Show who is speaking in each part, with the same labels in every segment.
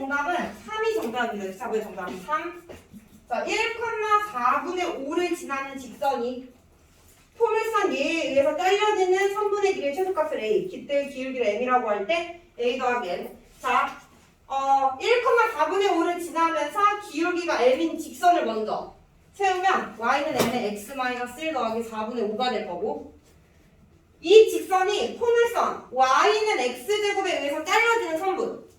Speaker 1: 정답은 3이 정답이래요. 4번의 정답은 3. 자, 1,4분의 5를 지나는 직선이 포물선 A에 의해서 잘려지는 선분의 길이의 최소값을 A, 기대의 기울기를 M이라고 할 때 A 더하기 M. 자, 어, 1,4분의 5를 지나면서 기울기가 M인 직선을 먼저 세우면 Y는 M의 X-1 더하기 4분의 5가 될 거고 이 직선이 포물선 Y는 X제곱에 의해서 잘려지는 선분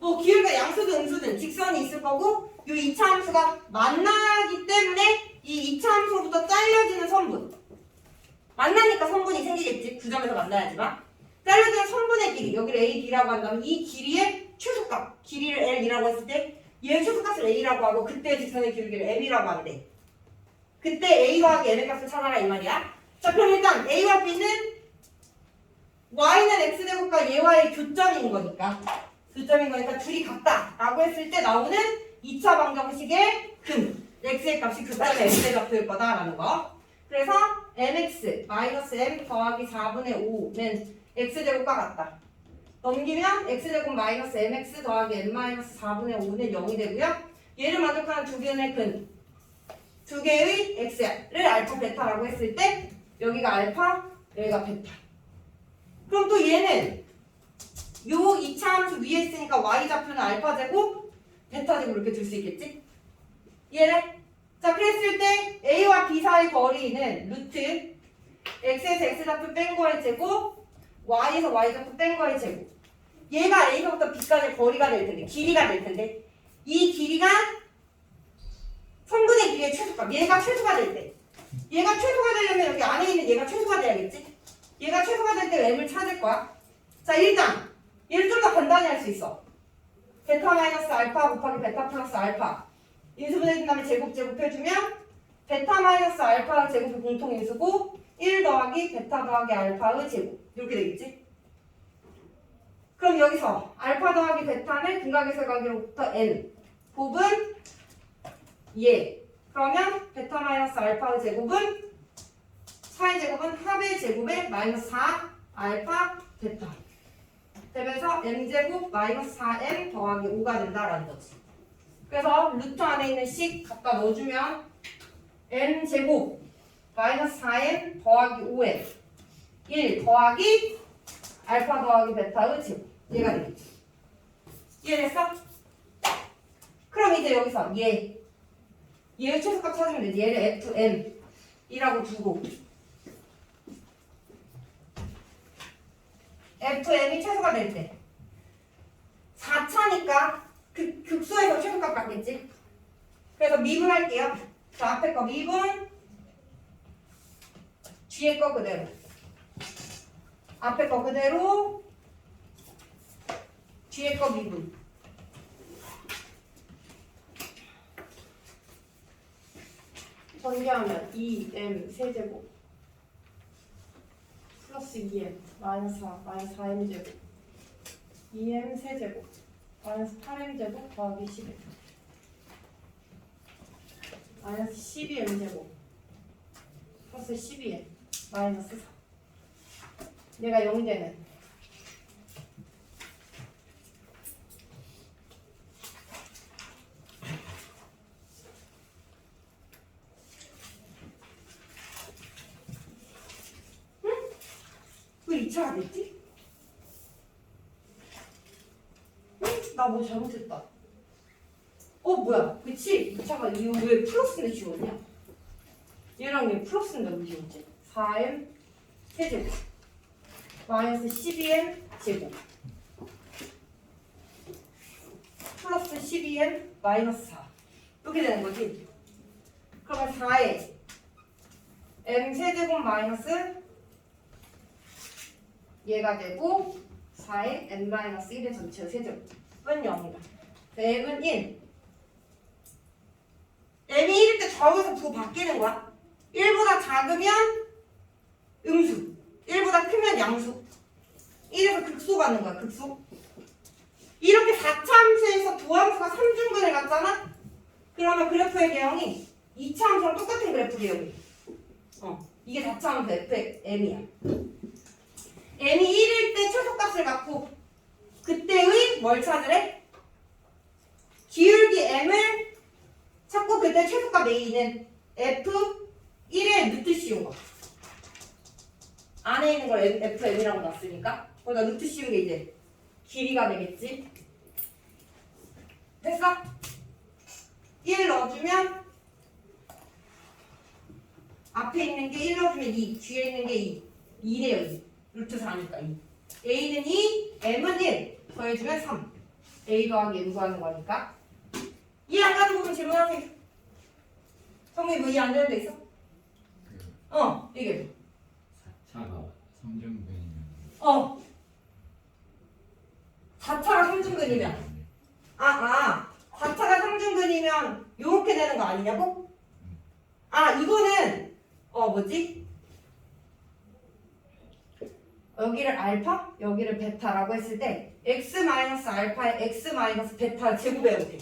Speaker 1: 뭐 기울기가 양수든 음수든 직선이 있을 거고 이 이차 함수가 만나기 때문에 이 이차 함수로부터 잘려지는 선분. 만나니까 선분이 생기겠지. 그 점에서 만나야지만. 잘려지는 선분의 길이 여기를 A, B라고 한다면 이 길이의 최소값 길이를 L이라고 했을 때 얘의 최소값을 A라고 하고 그때 직선의 기울기를 M이라고 하는데 그때 A 더하기 M의 값을 찾아라 이 말이야. 자 그럼 일단 A와 B는 Y는 X제곱과 얘와의 교점인 거니까 교점인 거니까 둘이 같다 라고 했을 때 나오는 2차 방정식의 근 x의 값이 극점의 x의 값일 거다라는 거. 그래서 mx 마이너스 m 더하기 4분의 5는 x제곱과 같다. 넘기면 x제곱 마이너스 mx 더하기 m 마이너스 4분의 5는 0이 되고요. 얘를 만족하는 두 개의 근, 두 개의 x를 알파 베타라고 했을 때 여기가 알파, 여기가 베타. 그럼 또 얘는 요 2차 함수 위에 있으니까 y 좌표는 알파 제곱, 베타 제곱 이렇게 둘수 있겠지? 이해돼? 자 그랬을 때 a와 b 사이 거리는 루트 x에서 x 좌표 뺀 거의 제곱, y에서 y 좌표 뺀 거의 제곱. 얘가 a서부터 b까지 거리가 될 텐데, 길이가 될 텐데, 이 길이가 성분의 길이의 최소값. 얘가 최소가 될 때, 얘가 최소가 되려면 여기 안에 있는 얘가 최소가 돼야겠지? 얘가 최소가 될 때 m을 찾을 거야. 자 일단 얘를 좀 더 간단히 할 수 있어. 베타 마이너스 알파 곱하기 베타 플러스 알파 인수분해준 다음에 제곱 제곱 해주면 베타 마이너스 알파 제곱이 공통 인수고 1 더하기 베타 더하기 알파의 제곱 이렇게 되겠지? 그럼 여기서 알파 더하기 베타는 근각에서 가기로부터 n 곱은 얘 그러면 베타 마이너스 알파의 제곱은 4의 제곱은 합의 제곱에 마이너스 4 알파 베타 되면서 m제곱 마이너스 4m 더하기 5가 된다라는 거지. 그래서 루트 안에 있는 식 갖다 넣어주면 m제곱 마이너스 4m 더하기 5m 1 더하기 알파 더하기 베타의 제곱 얘가 되겠지. 이해됐어? 그럼 이제 여기서 얘 얘의 최소값 찾으면 되지. 얘를 fm이라고 두고 FM이 최소가 될 때. 4차니까 극, 극소에서 최소값 같겠지? 그래서 미분할게요. 자, 앞에 거 미분, 뒤에 거 그대로. 앞에 거 그대로, 뒤에 거 미분. 전개하면 2m 세제곱 플러스 2m 마이너스 4 마이너스 4m 제곱. 2m 세제곱. 마이너스 8m 제곱 더하기 11 마이너스 12m 제곱. 플러스 12m 마이너스 4 얘가 0이 되는 왜 2차가 됐지? 나뭐 잘못했다. 어 뭐야? 그치? 2차가 이거 왜 플러스인데 지웠냐? 얘랑 얘 플러스인데 왜 지웠지? 4m 세제곱 마이너스 12m 제곱 플러스 12m 마이너스 4 이렇게 되는 거지? 그러면 4에 m 세제곱 마이너스 얘가 되고 4의 n-1의 전체 세제곱은 0이다. m은 1. m이 1일 때 좌우에서 부호 바뀌는 거야. 1보다 작으면 음수, 1보다 크면 양수. 1에서 극소 가는 거야, 극소. 이렇게 4차 함수에서 두 함수가 3중근을 갖잖아? 그러면 그래프의 개형이 2차 함수랑 똑같은 그래프 개형이. 어, 이게 4차 함수 f m이야. n이 1일 때 최소값을 갖고 그때의 뭘 찾으래? 기울기 m을 찾고 그때 최소값 a는 f 1의 루트 씌운 거 안에 있는 걸 f m이라고 놨으니까 거기다 루트 씌운 게 이제 길이가 되겠지 됐어? 1 넣어주면 앞에 있는 게 1 넣어주면 2 뒤에 있는 게 2 2래요 2 루트 4니까 2. A는 2, M은 1. 더해주면 3. A 더하기 M 구하는 거니까. 이해 안 가는 부분 질문하세요. 성민이 뭐 이해 안 되는 데 있어?
Speaker 2: 그
Speaker 1: 어, 얘기해줘.
Speaker 2: 차가 삼중분이면
Speaker 1: 어. 4차가 3중근이면. 아, 아. 4차가 3중근이면 요렇게 되는 거 아니냐고? 아, 이거는 어 뭐지? 여기를 알파, 여기를 베타라고 했을 때 x 마이너스 알파에 x 마이너스 베타 제곱해야 돼.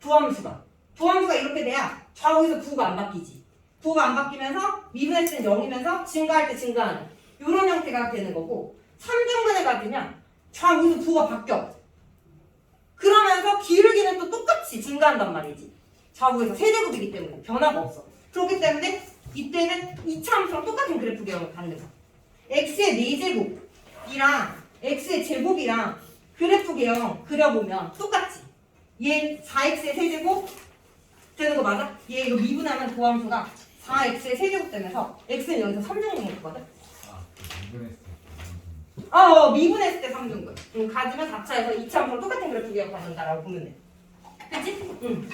Speaker 1: 부함수가. 부함수가 이렇게 돼야 좌우에서 부가 안 바뀌지. 부가 안 바뀌면서 미분했을 때 0이면서 증가할 때 증가하는 이런 형태가 되는 거고 3등분에 가지면 좌우에서 부가 바뀌어. 그러면서 기울기는 또 똑같이 증가한단 말이지. 좌우에서 세제곱이기 때문에 변화가 없어. 그렇기 때문에 이때는 2차 함수랑 똑같은 그래프 개형을 갖는 거야. X의 4제곱이랑 x의 제곱이랑 그래프 개형 그려보면 똑같지. 얘 4x의 세제곱 되는 거 맞아? 얘 이거 미분하면 도함수가 4x의 세제곱 되면서 x는 여기서 3중분 됐거든.
Speaker 2: 아그 분분했을 때
Speaker 1: 어, 어, 미분했을 때 3중분. 응, 가지면 4차에서 2차 함수랑 똑같은 그래프 개형 갖는다라고 보면 돼. 그치? 응.